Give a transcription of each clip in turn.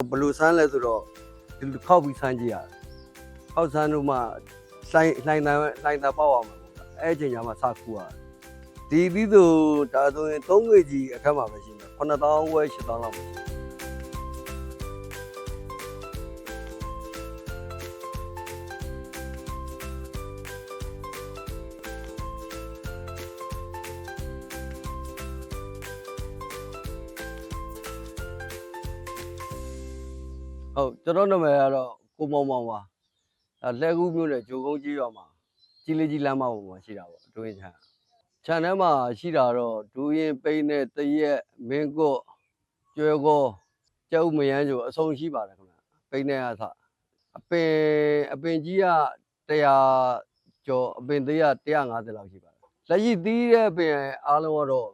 ဘယ်လိုဆန်းလဲဆိုတော့ဒီလိုခောက်ပြီးဆန်းကြည့်ရတယ်ခောက်ဆန်းလို့မှလှိုင်းလှိုင်းတန်လှိုင်းတန်ပေါက်အောင်မှာပေါ့အဲ့အချိန်ကျမှစခူရတယ်ဒီပြီးဆိုဒါဆိုရင်3ငွေကြီးအခက်မှာပဲရှိမှာ9000ဝဲ8000လောက်ပဲရှိတယ် ဟုတ်ကျွန်တော်နာမည်ကတော့ကိုမောင်မောင်ပါအဲလက်ကူးမျိုးနဲ့ဂျိုကုန်းကြီးရွာမှာကြီးလေးကြီးလမ်းမပေါ်မှာရှိတာပေါ့အတွင်းချမ်းခြံထဲမှာရှိတာတော့ဒူရင်ပိန်းနဲ့တရက်မင်းကွတ်ကျွဲကောကျောက်မယန်းကျိုအဆုံးရှိပါတယ်ခင်ဗျပိန်းနဲ့အသအပင်အပင်ကြီးက100ကျော်အပင်သေးက150လောက်ရှိပါတယ်လက်ရှိသီးတဲ့အပင်အားလုံးကတော့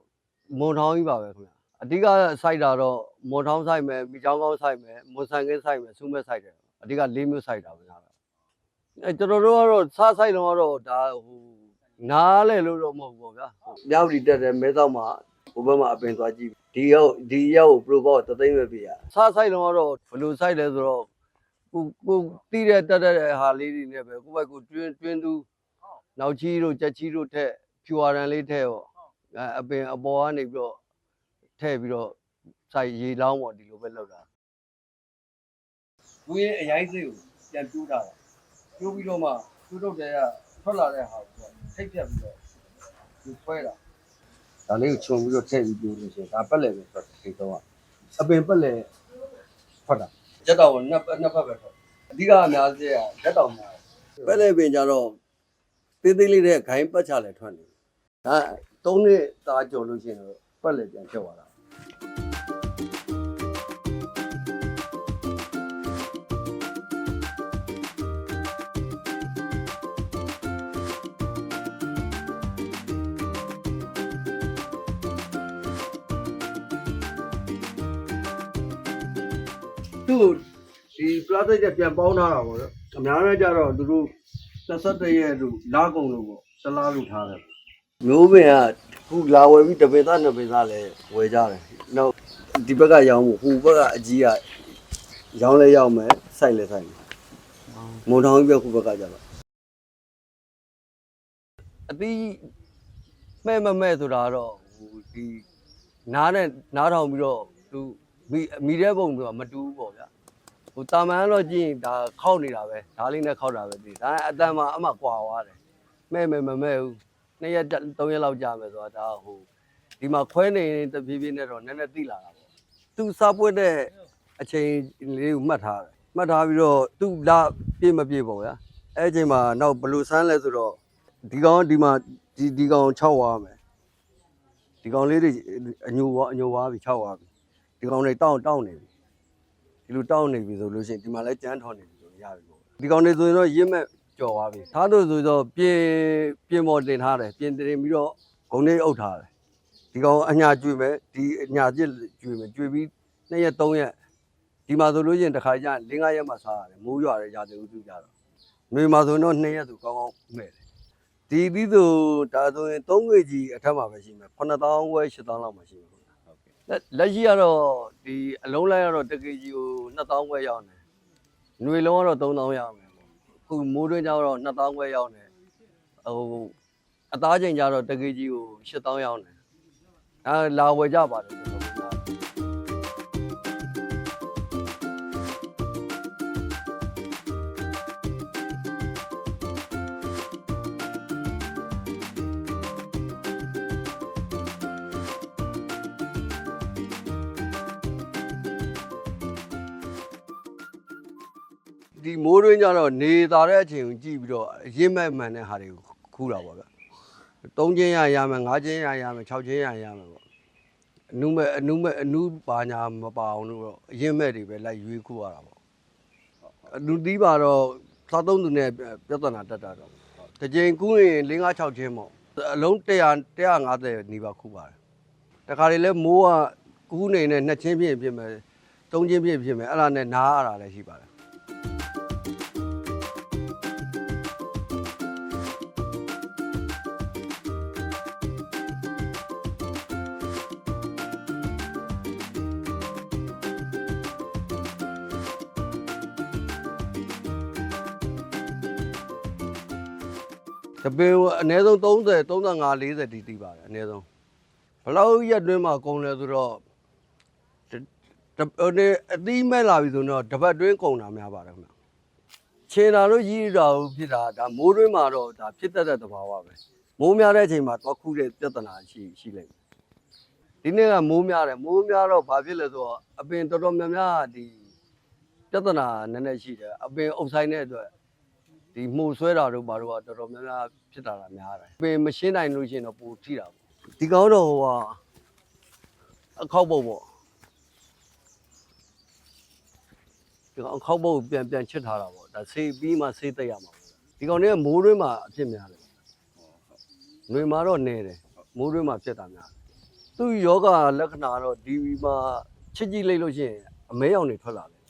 မွန်ထောင်းကြီးပါပဲခင်ဗျ အဓိကစိုက်တာတော့မွန်ထောင်းစိုက်မယ်မိချောင်းကောင်းစိုက်မယ်မွန်ဆန်ကင်းစိုက်မယ်စူးမဲ့စိုက်တယ်အဓိက၄မျိုးစိုက်တာပဲညာတော့အဲကျွန်တော်တို့ကတော့စားစိုက်တော့ကတော့ဒါဟိုနားလဲလို့တော့မဟုတ်ဘူးပေါ့ဗျာမြောက်ဒီတက်တယ်မဲဆောက်မှာဟိုဘက်မှာအပင်သွားကြည့်ဒီရောက်ဒီရောက်ပရိုဘောတသိမ့်ပဲပြရစားစိုက်တော့ကတော့ဘယ်လိုစိုက်လဲဆိုတော့ကိုကိုတီးတဲ့တက်တဲ့ဟာလေးတွေနဲ့ပဲကိုယ့်ဘက်ကိုတွင်းတွင်းသူနောက်ချီတို့ကြက်ချီတို့ထက်ဖြူရန်လေးထက်ရောအဲအပင်အပေါ်ကနေပြီးတော့ ထည့်ပြီးတော့စိုက်ရေလောင်းပေါ့ဒီလိုပဲလုပ်တာဘူးရဲ့အရိုင်းစိတ်ကိုပြန်ပြိုးတာပြိုးပြီးတော့မှပြိုးတော့တဲ့ကထွက်လာတဲ့ဟာကိုထိတ်ပြတ်ပြီးတော့ဒီခွဲတာဒါလေးကိုခြုံပြီးတော့ထည့်ပြီးပြိုးလို့ရှိရင်ဒါပက်လေပဲထွက်ထိတ်တော့အပင်ပက်လေထွက်တာရက်တော်ကနှစ်နှစ်ဖက်ပဲထွက်အဓိကအများကြီးကရက်တော်များပက်လေပင်ကြတော့သေးသေးလေးတဲ့ခိုင်းပတ်ချလည်းထွက်နေဒါသုံးနှစ်သားကြော်လို့ရှိရင်တော့ပက်လေပြန်ဖြုတ်သွားတာ သူ့ဒီ plastic ကပြန်ပေါင်းထားတာပေါ့နော်အများနဲ့ကြတော့သူတို့31ရက်လို့လာကုန်လို့ပေါ့တလားလို့ထားတယ်မျိုးပင်က ခုလာဝယ်ပြီးတပင်သားနှစ်ပင်သားလည်းဝယ်ကြတယ်နောက်ဒီဘက်ကရောင်းဖို့ဟိုဘက်ကအကြီးကရောင်းလဲရောင်းမယ်စိုက်လဲစိုက်မယ်မုံထောင်ကြီးဘက်ခုဘက်ကကြတော့အတိမဲ့မမဲ့ဆိုတာတော့ဟိုဒီနားနဲ့နားထောင်ပြီးတော့သူမိမိတဲ့ပုံကမတူဘူးပေါ့ဗျာဟိုတာမန်တော့ကြည့်ရင်ဒါခောက်နေတာပဲဒါလေးနဲ့ခောက်တာပဲဒီဒါအတန်မှာအမှကွာသွားတယ်မဲ့မဲ့မမဲ့ဘူး နှစ်ရက်တက်သုံးရက်လောက်ကြာမယ်ဆိုတာဒါဟိုဒီမှာခွဲနေရင်တပြေးပြေးနဲ့တော့နည်းနည်းသိလာတာပေါ့သူစားပွက်တဲ့အချိန်လေးကိုမှတ်ထားတယ်မှတ်ထားပြီးတော့သူလာပြေးမပြေးပေါ့ဗျာအဲ့အချိန်မှာနောက်ဘယ်လိုဆန်းလဲဆိုတော့ဒီကောင်ဒီမှာဒီဒီကောင်6ဝါမယ်ဒီကောင်လေးတွေအညိုဝါအညိုဝါပြီ6ဝါပြီဒီကောင်တွေတောင်းတောင်းနေပြီဒီလိုတောင်းနေပြီဆိုလို့ရှိရင်ဒီမှာလည်းကြမ်းထော်နေပြီဆိုရပြီပေါ့ဒီကောင်တွေဆိုရင်တော့ရင့်မဲ့ ကြော်သွားပြီထားလို့ဆိုတော့ပြင်ပြင်ပေါ်တင်ထားတယ်ပြင်တင်ပြီးတော့ဂုံလေးအုပ်ထားတယ်ဒီကောင်အညာကျွေမယ်ဒီအညာကျစ်ကျွေမယ်ကျွေပြီး2ရက်3ရက်ဒီမှာဆိုလို့ရှိရင်တစ်ခါကျ5 6ရက်မှစားရတယ်မိုးရွာတယ်ရာသီဥတုကြတော့နှွေမှာဆိုရင်တော့2ရက်ဆိုကောင်းကောင်းမဲ့တယ်ဒီပြီးဆိုဒါဆိုရင်3ငွေကြီးအထက်မှာပဲရှိမယ်9000ဝဲ8000လောက်မှရှိမယ်ဟုတ်ကဲ့လက်လက်ရှိကတော့ဒီအလုံးလိုက်ကတော့တကေကြီးကို2000ဝဲရောက်နေຫນွေလုံးကတော့3000ရောက်မယ်ပေါ့အ ခုမိုးတွင်းကျတော့2000ဝဲရောက်နေဟိုအသားချိန်ကျတော့တကေကြီးကို8000ရောက်နေအဲလာဝယ်ကြပါတယ် ဒီမိုးရင်းကြတော့နေသားတဲ့အချိန်ကိုကြည့်ပြီးတော့ရင့်မဲ့မှန်တဲ့ဟာတွေကိုခူးတာပေါ့ဗျ၃ချင်းရရမယ်၅ချင်းရရမယ်၆ချင်းရရမယ်ပေါ့အနုမဲ့အနုမဲ့အနုပါညာမပါအောင်လို့တော့ရင့်မဲ့တွေပဲလိုက်ရွေးခူးရတာပေါ့အနုသီးပါတော့စားသုံးသူနဲ့ပြဿနာတက်တာတော့တစ်ချိန်ကူးရင်၅၆ချင်းပေါ့အလုံး100 150နီးပါးခူးပါတယ်တခါလေလဲမိုးကကူးနေနဲ့နှစ်ချင်းပြည့်ဖြစ်မယ်သုံးချင်းပြည့်ဖြစ်မယ်အဲ့ဒါနဲ့နားရတာလည်းရှိပါတယ် တပင်အနည်းဆုံး30 35 40တီးတီးပါတယ်အနည်းဆုံးဘလောက်ရက်တွင်းမှာကုန်လဲဆိုတော့တတဟိုနေအသီးမဲ့လာပြီဆိုတော့တပတ်တွင်းကုန်တာများပါတယ်ခင်ဗျခြေနာလို့ရည်တာကိုဖြစ်တာဒါမိုးတွင်းမှာတော့ဒါဖြစ်တတ်တဲ့သဘာဝပဲမိုးများတဲ့အချိန်မှာတော့ခုတဲ့ပြဿနာရှိရှိလိမ့်မယ်ဒီနေ့ကမိုးများတယ်မိုးများတော့ဘာဖြစ်လဲဆိုတော့အပင်တော်တော်များများဒီပြဿနာနည်းနည်းရှိတယ်အပင်အုပ်ဆိုင်တဲ့အတွက် ဒီမှုဆွဲတာတို့ဘာတို့ကတော်တော်များများဖြစ်တာလားများတယ်ပင်မရှင်းနိုင်လို့ရှိရင်တော့ပိုထိတာပေါ့ဒီကောင်တော့ဟိုဟာအခောက်ပုတ်ပေါ့ဒီကောင်အခောက်ပုတ်ပြန်ပြန်ချစ်ထားတာပေါ့ဒါဆေးပြီးမှဆေးတက်ရမှာပေါ့ဒီကောင်တွေကမိုးတွင်းမှာအဖြစ်များတယ်ຫນွေမှာတော့နေတယ်မိုးတွင်းမှာဖြစ်တာများတယ်သူ့ယောဂလက္ခဏာတော့ဒီမှာချစ်ကြည့်လိုက်လို့ရှိရင်အမဲရောင်တွေထွက်လာတယ်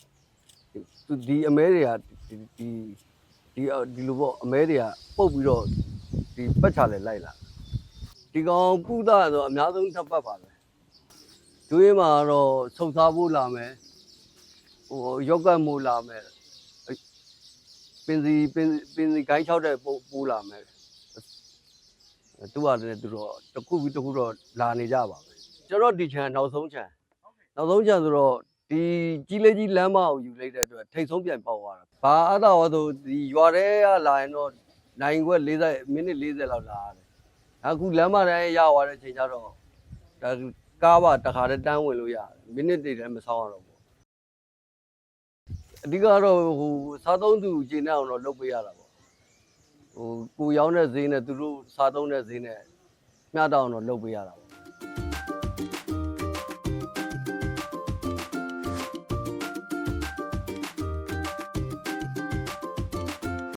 သူဒီအမဲတွေကဒီ ဒီဒီအော်ဒီလိုပေါ့အမဲတွေကပုတ်ပြီးတော့ဒီပတ်ချလဲလိုက်လာဒီကောင်ကုသဆိုအများဆုံးတစ်ပတ်ပါပဲကျွေးမှာတော့ဆုတ်စားဖို့လာမယ်ဟိုရောက်ကတ်မိုးလာမယ်အဲ့ပင်စီပင်ပင်စီဂိုင်းချောက်တဲ့ပို့ပိုးလာမယ်သူကလည်းသူတော့တစ်ခုပြီးတစ်ခုတော့လာနေကြပါပဲကျွန်တော်ဒီချန်နောက်ဆုံးချန်နောက်ဆုံးချန်ဆိုတော့ ဒီကြီးလေးကြီးလမ်းမကိုယူလိုက်တဲ့အတွက်ထိတ်ဆုံးပြန်ပေါက်သွားတာဘာအသာဝဆိုဒီရွာထဲကလာရင်တော့နိုင်ခွက်40မိနစ်40လောက်လာရတယ်အခုလမ်းမတိုင်းရောက်သွားတဲ့အချိန်ကျတော့ဒါကားပါတခါတည်းတန်းဝင်လို့ရတယ်မိနစ်တွေလည်းမဆောင်ရတော့ဘူးအဓိကတော့ဟိုစားသုံးသူကျင်းနေအောင်တော့လုပ်ပေးရတာပေါ့ဟိုကိုရောင်းတဲ့ဈေးနဲ့သူတို့စားသုံးတဲ့ဈေးနဲ့မျှတအောင်တော့လုပ်ပေးရတာပေါ့